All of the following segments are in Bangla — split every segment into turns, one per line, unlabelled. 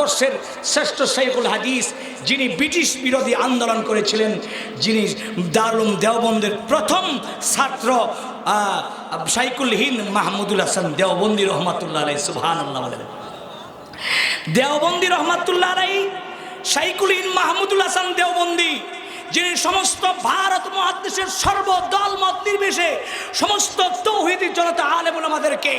ভারতবর্ষের শ্রেষ্ঠ শাইখুল হাদিস, যিনি ব্রিটিশ বিরোধী আন্দোলন করেছিলেন, যিনি দারুম দেওবন্দের প্রথম ছাত্র সাইকুল হিন মাহমুদুল হাসান দেওবন্দি রহমাতুল্লাহ আলাই সুহান দেওবন্দি রহমাতুল্লাহ আলাই সাইকুল হিন মাহমুদুল হাসান দেওবন্দি যিনি সমস্ত ভারত মহাদেশের সর্বদল মত নির্বিশে সমস্ত তৌহিদি জনতা আলেম আমাদেরকে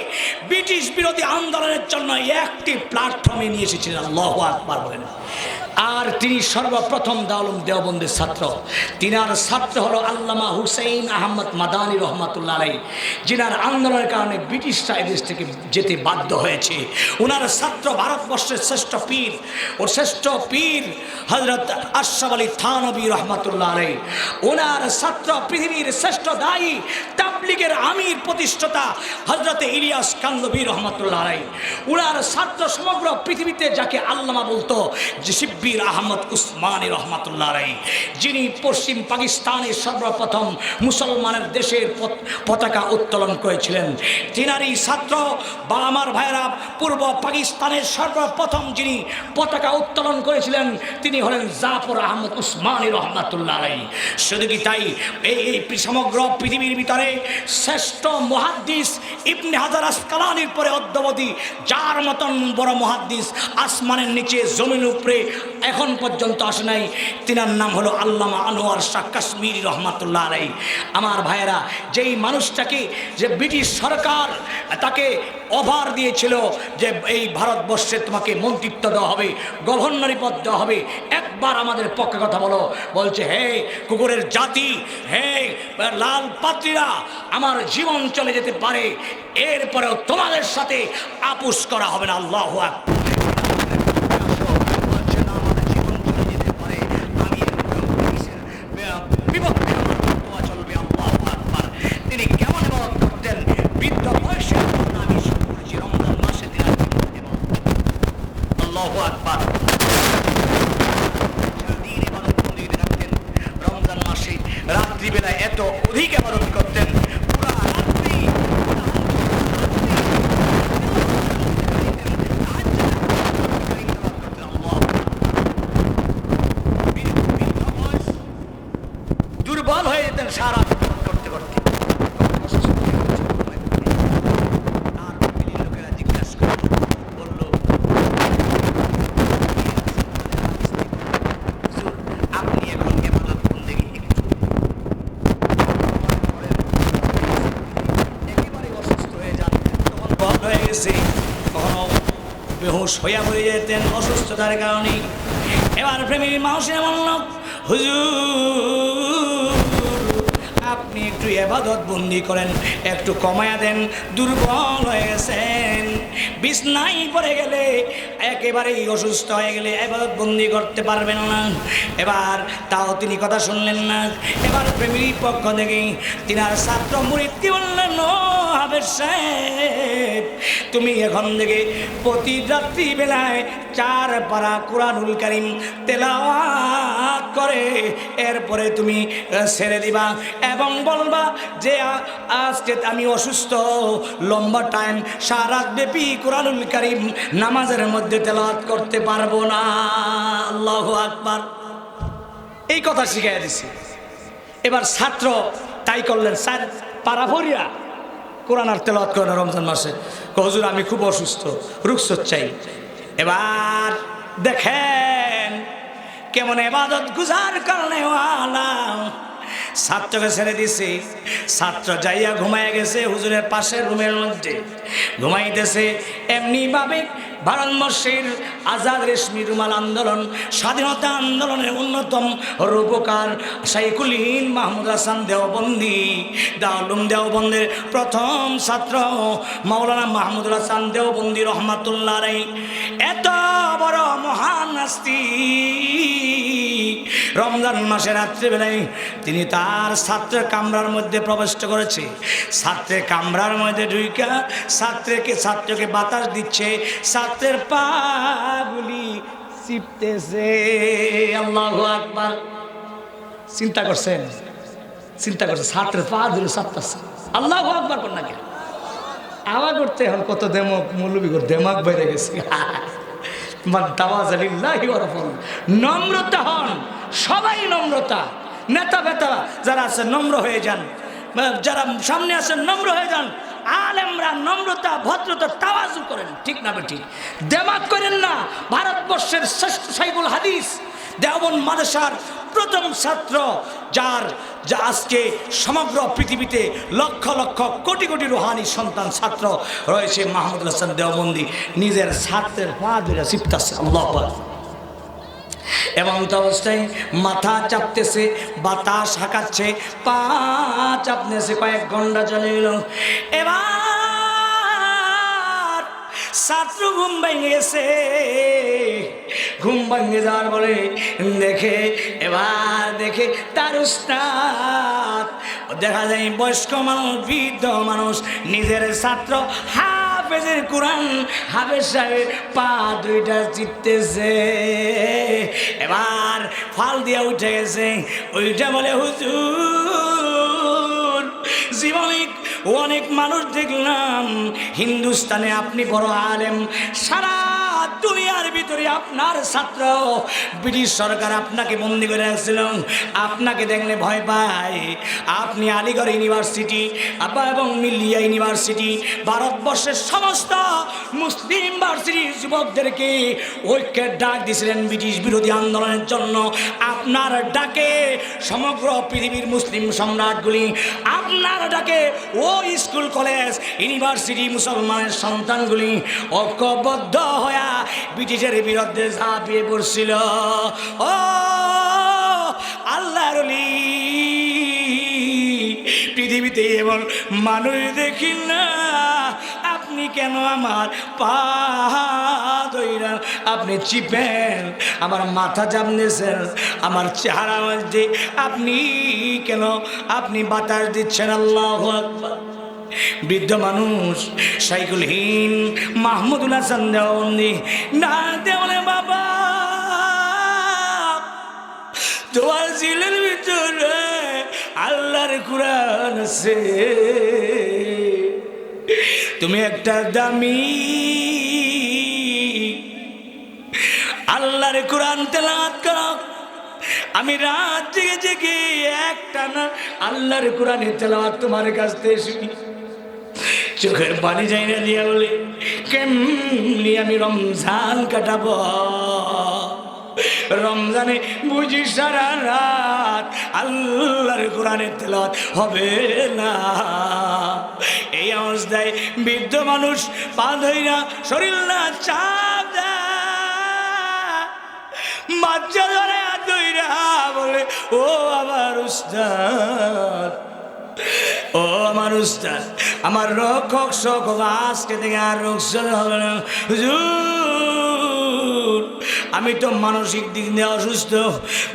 ব্রিটিশ বিরোধী আন্দোলনের জন্য একটি প্ল্যাটফর্মে নিয়ে এসেছিলেন। আল্লাহ আকবার বলেন। আর তিনি সর্বপ্রথম দাউলুম দেওবন্দের ছাত্র। তিনার ছাত্র হলো আল্লামা হুসেইন আহমদ মাদানী রহমাতুল্লাহ আলাই যিনার আন্দোলনের কারণে ব্রিটিশরা এদেশ থেকে যেতে বাধ্য হয়েছে। ওনার ছাত্র ভারতবর্ষের শ্রেষ্ঠ পীর ও শ্রেষ্ঠ পীর হজরত আশরাফ আলী থানবী রহমাতুল্লাহ আলাই ওনার ছাত্র পৃথিবীর শ্রেষ্ঠ দায়ী তাবলিগের আমির প্রতিষ্ঠাতা হজরত ইলিয়াস কান্দবী রহমাতুল্লাহ আলাই ওনার ছাত্র সমগ্র পৃথিবীতে যাকে আল্লামা বলতো যে শিব্বির আহমদ উসমানী রহমাতুল্লাহ আলাই যিনি পশ্চিম পাকিস্তানের সর্বপ্রথম মুসলমানের দেশের পত- পতাকা উত্তোলন করেছিলেন। তিনারই ছাত্র বা আমার ভাইয়েরা পূর্ব পাকিস্তানের সর্বপ্রথম যিনি পতাকা উত্তোলন করেছিলেন, তিনি হলেন জাফর আহমদ উসমানী রহমাতুল্লাহ আলাই শুধু কি তাই এই সমগ্র পৃথিবীর ভিতরে শ্রেষ্ঠ মহাদ্দিস ইবনে হাজার আসকালানির পরে অদ্যবধি যার মতন বড় মহাদ্দিস আসমানের নিচে জমিন উপরে এখন পর্যন্ত আসে নাই। তিনার নাম হলো আল্লামা আনোয়ার শাহ কাশ্মীরি রহমাতুল্লাহ আলাই আমার ভাইয়েরা, যেই মানুষটাকে, যে ব্রিটিশ সরকার তাকে অভার দিয়েছিল যে এই ভারতবর্ষে তোমাকে মন্ত্রিত্ব দেওয়া হবে গভর্নরি পদ দেওয়া হবে, একবার আমাদের পক্ষে কথা বলো। বলছে, হে কুকুরের জাতি, হে লাল পাত্রীরা, আমার জীবন চলে যেতে পারে। এরপরেও তোমাদের সাথে আপুস করা হবে না। আল্লাহ তিনি কেমন এবাদত করতেন বৃদ্ধ বয়সে আমি শুরু করেছি রমজান মাসে তিনি আল্লাহ আকবার সারাদিন ইবাদত বন্দেগীতে থাকতেন। রমজান মাসে রাত্রিবেলা এত অধিক আবাদত করতেন পুরা রাত্রি দুর্বল হয়ে যেতেন সারা ইবাদত করতে করতে তার ফ্যামিলির লোকেরা জিজ্ঞাসা করল বলল হুজুর, আপনি এখন এবাদত বন্দেগী একটু একেবারে অসুস্থ হয়ে যান তখন বল কখনো বেহোশ হইয়া পড়ে যেতেন অসুস্থতার কারণে। এবার প্রেমীর মানুষের বলল, হুজুর, আপনি একটু এবাদত বন্দি করেন, একটু কমায়া দেন, দুর্বল হয়ে গেছেন। বিছনাই পড়ে গেলে একেবারেই অসুস্থ হয়ে গেলে এবাদত বন্দি করতে পারবেন না। এবার তাও তিনি কথা শুনলেন না। এবার প্রেমীর পক্ষ থেকে তিনার ছাত্র মুরিদকে বললেন তুমি এখন থেকে প্রতি রাত্রি বেলায় চার পারা কোরআনুল করিম তেলাওয়াত করে, এরপরে তুমি ছেড়ে দিবা এবং বলবা যে, আজকে আমি অসুস্থ, লম্বা টাইম সারা ব্যাপী কোরআনুল করিম নামাজের মধ্যে তেলাওয়াত করতে পারব না। আল্লাহ আকবার। এই কথা শিখাই দিছি। এবার ছাত্র তাই করলেন, স্যার পারাভরিয়া কোরআন আর তেলাওয়াত করেন রমজান মাসে? হজুর, আমি খুব অসুস্থ, রুখসত চাই। এবার দেখেন কেমন এবাদত গুজার কারণে ছাত্রকে ছেড়ে দিছি। ছাত্র যাইয়া ঘুমাইয়া গেছে হুজুরের পাশের রুমের মধ্যে। ঘুমাইতেছে এমনি ভাবে ভারতবর্ষের আজাদ রেশমি রুমাল আন্দোলন, স্বাধীনতা আন্দোলনের অন্যতম রূপকার শাইকুল হিন্দ মাহমুদ হাসান দেওবন্দি দাউলুম দেওবন্দের প্রথম ছাত্র মাওলানা মাহমুদ হাসান দেওবন্দি রহমাতুল্লাহ রাই এত বড় মহান নাস্তি। রমজান মাসে রাত্রিবেলায় তিনি তার ছাত্রের কামরার মধ্যে প্রবেশ করেছে। ছাত্রের কামরার মধ্যে ঢুইকা ছাত্রকে ছাত্রকে বাতাস দিচ্ছে ছাত্রের পাগুলি চিপতেছে আল্লাহ আকবার। চিন্তা করছেন? চিন্তা করছে ছাত্রের পা ধরে চাপতেছে আল্লাহ আকবার কর না কেন? আওয়াজ করতে এখন কত দেমক, মৌলবি কর দেমাক বেড়ে গেছে। মাদ্দাওয়াজালিল্লাহি ওয়া রাফুল। নম্রতা হন, সবাই নম্রতা। নেতা বেতা যারা আছে, নম্র হয়ে যান। যারা সামনে আছেন নম্র হয়ে যান। আলেমরা নম্রতা করেন ঠিক না ঠিক দেমাত করেন না, ভারতবর্ষের শ্রেষ্ঠ সাইবুল হাদিস দেওবন মাদেশার প্রথম ছাত্র, যার যা আজকে সমগ্র পৃথিবীতে লক্ষ লক্ষ কোটি কোটি রোহানি সন্তান ছাত্র রয়েছে, মাহমুদুল হাসান দেওবন্দি, নিজের ছাত্রের পা ধরে চিপতাছে, আল্লাহ এবং অবস্থায় মাথা চাপতেছে, বাতাস হাঁকাচ্ছে, পা চাপতেছে, কয়েক ঘণ্টা চলে গেল এবার ছাত্র ঘুম ভেঙে গেছে। ঘুম ভেঙে যাওয়ার বলে দেখে, এবার দেখে তার উস্তাদ। দেখা যায় বয়স্ক মানুষ, বৃদ্ধ মানুষ, নিজের ছাত্র হাফেজের কোরআন হাফেজ সাহেবের পা দুইটা চিপতেছে। এবার ফাল দিয়া উঠে গেছে। ওইটা বলে, হুজুর, জীবনে অনেক মানুষ দেখলাম হিন্দুস্তানে আপনি বড় আলেম সারা ভিতরে আপনার ছাত্র। ব্রিটিশ সরকার আপনাকে বন্দি করে রাখছিল। আপনাকে দেখলে ভয় পায়। আপনি আলিগড় ইউনিভার্সিটি আবার এবং মিলিয়া ইউনিভার্সিটি, ভারতবর্ষের সমস্ত মুসলিম ইউনিভার্সিটির যুবকদেরকে ঐক্যের ডাক দিয়েছিলেন ব্রিটিশ বিরোধী আন্দোলনের জন্য। আপনার ডাকে সমগ্র পৃথিবীর মুসলিম সম্রাটগুলি, আপনার ডাকে ও স্কুল, কলেজ, ইউনিভার্সিটি মুসলমানের সন্তানগুলি ঐক্যবদ্ধ হয়ে ব্রিটিশের বিরুদ্ধে ঝাঁপিয়ে পড়ছিল। ও আল্লাহর পৃথিবীতে এমন মানুষ দেখি না, আপনি কেন আমার পা আপনি চিপেন, আমার মাথা চাপনেছেন আমার চেহারা মধ্যে আপনি কেন? আপনি বাতাস দিচ্ছেন, আল্লাহ আকবার। বৃদ্ধ মানুষ, সাইকেলহীন, মাহমুদুল হাসান দেওয়ান্দি না দেওয়ালে বাবা। তোমার জিলের ভিতরে আল্লাহর কোরআন আছে। তুমি একটা দামি আল্লাহর কোরআন তেলাওয়াত করো। আমি রাত জেগে জেগে একটা না আল্লাহর কোরআনের তেলাওয়াত তোমার কাছ শুনি। চোখের পানি যাই না দিয়া বলে, কেমনি আমি রমজান কাটাব? রমজানে বুঝি সারা রাত আল্লাহর কোরআনের তেলাওয়াত হবে না? এই অবস্থায় বৃদ্ধ মানুষ পা ধইরা শরীর না চাপ বাচ্চা ধরে বলে, ও আমার উস্তাদ আমার রক্ষক শোক আজকে থেকে আর রোগ হবে না। আমি তো মানসিক দিক দিয়ে অসুস্থ।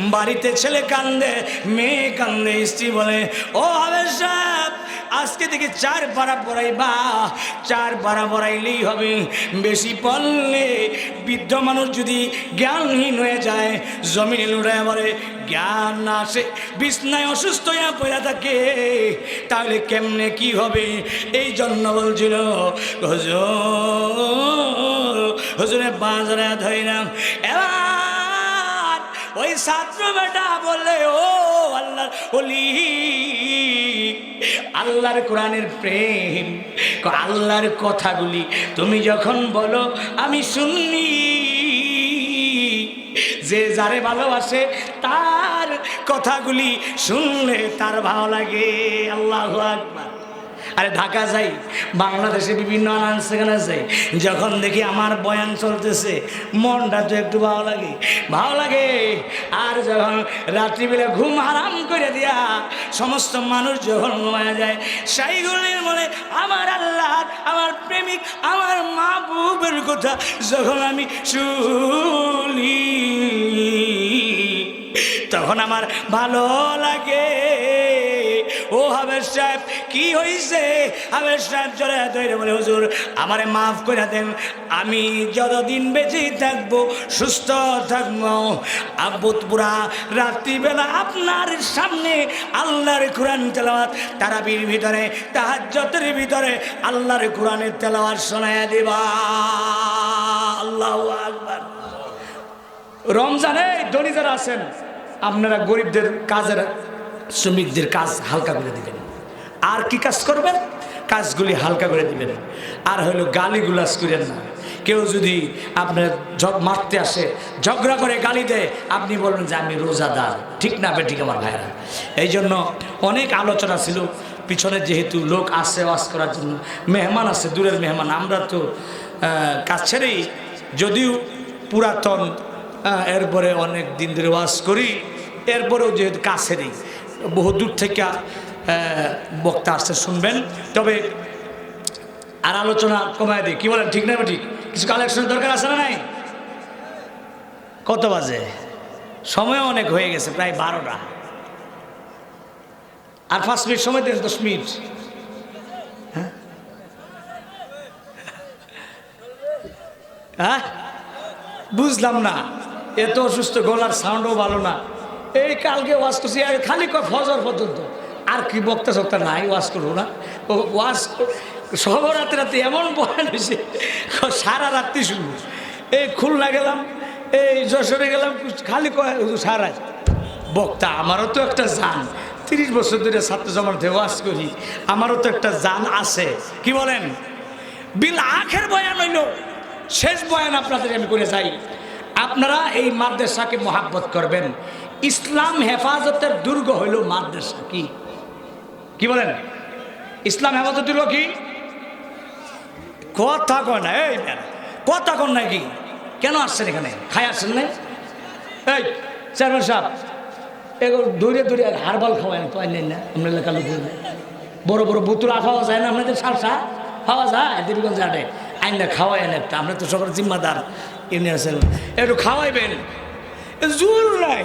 বাড়িতে ছেলে কান্দে, মেয়ে কান্দে, স্ত্রী বলে, ও হবে সাহেব আজকে থেকে চার পাড়া পড়াইবা। চার পাড়া পড়াইলেই হবে। বেশি পড়লে বৃদ্ধ মানুষ যদি জ্ঞানহীন হয়ে যায়, জমিনে লুড়ায় বলে জ্ঞান না আসে, বিছনায় অসুস্থ হয়ে পড়ে থাকে, তাহলে কেমনে কি হবে? এই জন্য বলছিল, হুজুর, হুজুরে বাজারে ধরিলাম। এবার ওই ছাত্র বেটা বললে, ও আল্লাহ ওলি আল্লাহর কোরআনের প্রেম আল্লাহর কথাগুলি তুমি যখন বলো, আমি শুনি যে যারে ভালোবাসে তার কথাগুলি শুনলে তার ভালো লাগে। আল্লাহ আকবার। আরে ঢাকা যাই, বাংলাদেশে বিভিন্ন আনান সেখানে যাই। যখন দেখি আমার বয়ান চলতেছে, মনটা তো একটু ভালো লাগে। ভালো লাগে। আর যখন রাত্রিবেলা ঘুম হারাম করে দিয়া সমস্ত মানুষ যখন ঘুমায় যায় সেইগুলির মনে আমার আল্লাহ, আমার প্রেমিক, আমার মা বুবের কথা যখন আমি শুনি, তখন আমার ভালো লাগে। ও হাবের সাহেব, কি হয়েছে হাবের সাহেব জোরে তৈরি বলে, হুজুর, আমারে মাফ করে দেন। আমি যতদিন বেঁচে থাকব, সুস্থ থাকব। আব্বুতপুরা রাত্রিবেলা আপনার সামনে আল্লাহর কোরআন তেলাওয়াত, তারাবির ভিতরে তাহাজ্জতের ভিতরে আল্লাহর কোরআনের তেলাওয়াত শোনায় দিবা। আল্লাহু আকবার। রমজানে ধনী আছেন, আপনারা গরিবদের কাজের শ্রমিকদের কাজ হালকা করে দিবেন। আর কি কাজ করবেন? কাজগুলি হালকা করে দিবেন। আর হলো গালিগুলাস করেন না। কেউ যদি আপনার মারতে আসে, ঝগড়া করে গালি দেয়, আপনি বলবেন যে আমি রোজাদার। ঠিক না বেঠিক আমার ভাইরা? এই জন্য অনেক আলোচনা ছিল। পিছনে যেহেতু লোক আসে ওয়াজ করার জন্য, মেহমান আছে, দূরের মেহমান, আমরা তো কাজ ছেড়েই, যদিও পুরাতন এরপরে অনেক দিন ধরে ওয়াজ করি, এরপরেও যেহেতু কাছেরই বহু দূর থেকে বক্তা আসতে শুনবেন। তবে আর আলোচনা কমায় দিই। কি বলেন, ঠিক না ঠিক কিছু কালেকশনের দরকার আছে না নাই? কত বাজে? সময় অনেক হয়ে গেছে, প্রায় বারোটা। আর পাঁচ মিনিট, সময় দেন, দশ মিনিট। হ্যাঁ? হ্যাঁ? বুঝলাম না। এত অসুস্থ, গলার সাউন্ডও ভালো না। এই কালকে ওয়াশ করছি, আর খালি কয় ফজর পর্যন্ত। আর কি বক্তা সক্তা নাই ওয়াশ করব না। ওয়াশ সব রাতে রাতে এমন বয়ান হয়েছে সারা রাত্রি শুনব। এই খুলনা গেলাম, এই যশোরে গেলাম, খালি কয় সারা বক্তা, আমারও তো একটা জান। তিরিশ বছর ধরে ছাত্র জমাতে ওয়াশ করি, আমারও তো একটা জান আছে। কি বলেন? বিল আখের বয়ান হইল। শেষ বয়ান আপনাদের আমি করে যাই। আপনারা এই মাদ্রাসাকে মহাব্বত করবেন। ইসলাম হেফাজতের দুর্গ হইল মাদ্রাসা। কি? কি বলেন? ইসলাম হেফাজতের দুর্গ কি? কথা কয় না, এই কথা কন না কি? কেন আসছেন এখানে? খাই আসছেন না? এই, চেয়ারম্যান সাহেব এগুলো দৌড়ে আর হারবাল খাওয়ায় পাই না, আমরা এলাকার লোক বড় বড় বোতল খাওয়া যায় না, আপনাদের সালসা? খাওয়া যায়, দেবীগঞ্জ হাটে। আইনটা খাওয়াই না একটা আমরা তো সবার জিম্মাদার। আছেন। একটু খাওয়াইবেন। জোর নাই।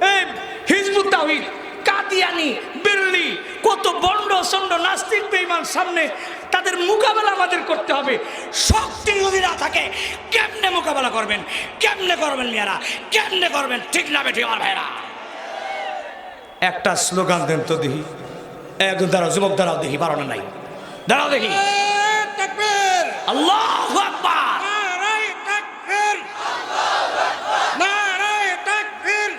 এই হিজবুত তাহিদ কাদিয়ানি কত বন্ড চন্ড নাস্তিক বেইমান সামনে তাদের মোকাবেলা আমাদের করতে হবে। শক্তি যদি না থাকে কেমনে মোকাবেলা করবেন? কেমনে করবেন মেয়েরা? কেমনে করবেন? ঠিক না বেঠি আমার ভাইরা? একটা স্লোগান দেন তো দেখি। একজন দাঁড়াও যুবক দাঁড়াও দেখি বারণা নাই। দাঁড়াও দেখি। আল্লাহ আকবার
নারায়ে তাকবীর নারায়ে তাকবীর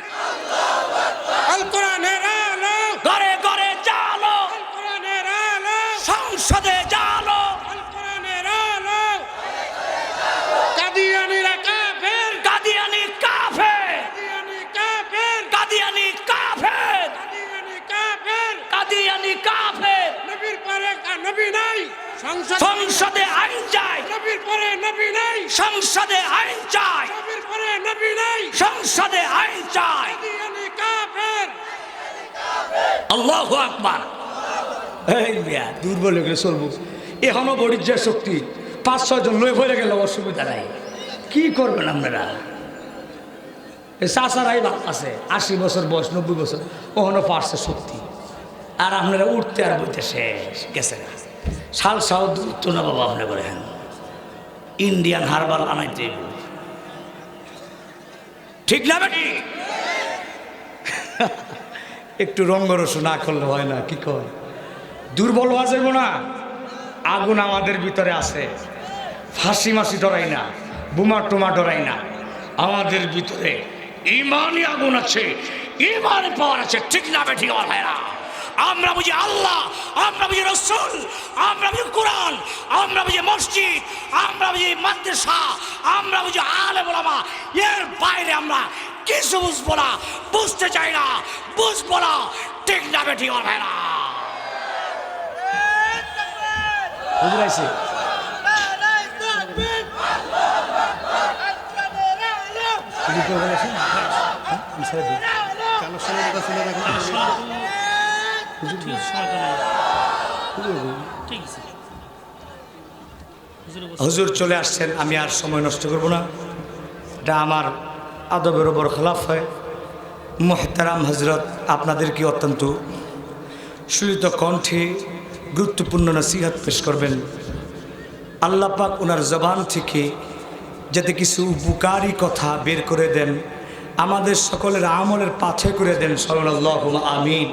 আল কোরআনের আলো
ঘরে ঘরে জালো
আল কোরআনের আলো
সংসদে জালো
আল কোরআনের আলো কাদিয়ানিরা কাফের
কাদিয়ানি কাফের
কাদিয়ানি কাফের
কাদিয়ানি কাফের
কাদিয়ানি কাফের
কাদিয়ানি কাফের
নবীর পরে কা- নবী নাই সংসদ
আইন চাই।
নবীর পরে নবী নাই।
সংসদে আইন চাই।
নবীর পরে নবী নাই।
সংসদে আইন চাই।
কাফের।
আল্লাহ আকবার। এই মিয়া দুর্বল হয়ে গেলে চলবো এখনও বড়ির যে শক্তি। পাঁচ ছয়জন লয়ে পড়ে গেলে অসুবিধা নাই। কি করবেন আপনারা? ভালো আছে আশি বছর বয়স নব্বই বছর। ওখানে পারছে শক্তি। আর আপনারা উঠতে আর বইতে শেষ গেছে গা। শাল সাও তো না বাবা আপনি করে হ্যাঁ ইন্ডিয়ান হারবাল আনাইতে। ঠিক না বেটি? একটু রঙ্গরস না করলে হয় না, কি কয়? দুর্বল হওয়া যাব না। আগুন আমাদের ভিতরে আছে। ফাঁসি মাসি ডরাই না, বোমা টোমা ডরাই না। আমাদের ভিতরে ইমানই আগুন আছে, ইমানই পাওয়ার আছে। ঠিক না বেঠিক আমার ভাইরা? আমরা বুঝি আল্লাহ আমরা বুঝি রসুল আমরা বুঝি কোরআন আমরা বুঝি মসজিদ আমরা বুঝি মাদ্রাসা আমরা বুঝি আলে বলামা এর বাইরে আমরা কিছু বুঝব না বুঝতে চাই না বুঝব না ঠিক না
তাকবীর আল কোরআনের আলো
হুজুর চলে আসছেন, আমি আর সময় নষ্ট করব না। এটা আমার আদবের ওপর খেলাফ হয়। মোহতারাম হজরত আপনাদেরকে অত্যন্ত সুলিত কণ্ঠে গুরুত্বপূর্ণ নসিহত পেশ করবেন। আল্লাহ পাক ওনার জবান থেকে যাতে কিছু উপকারী কথা বের করে দেন, আমাদের সকলের আমলের পাথে করে দেন সল্লাহ আমিন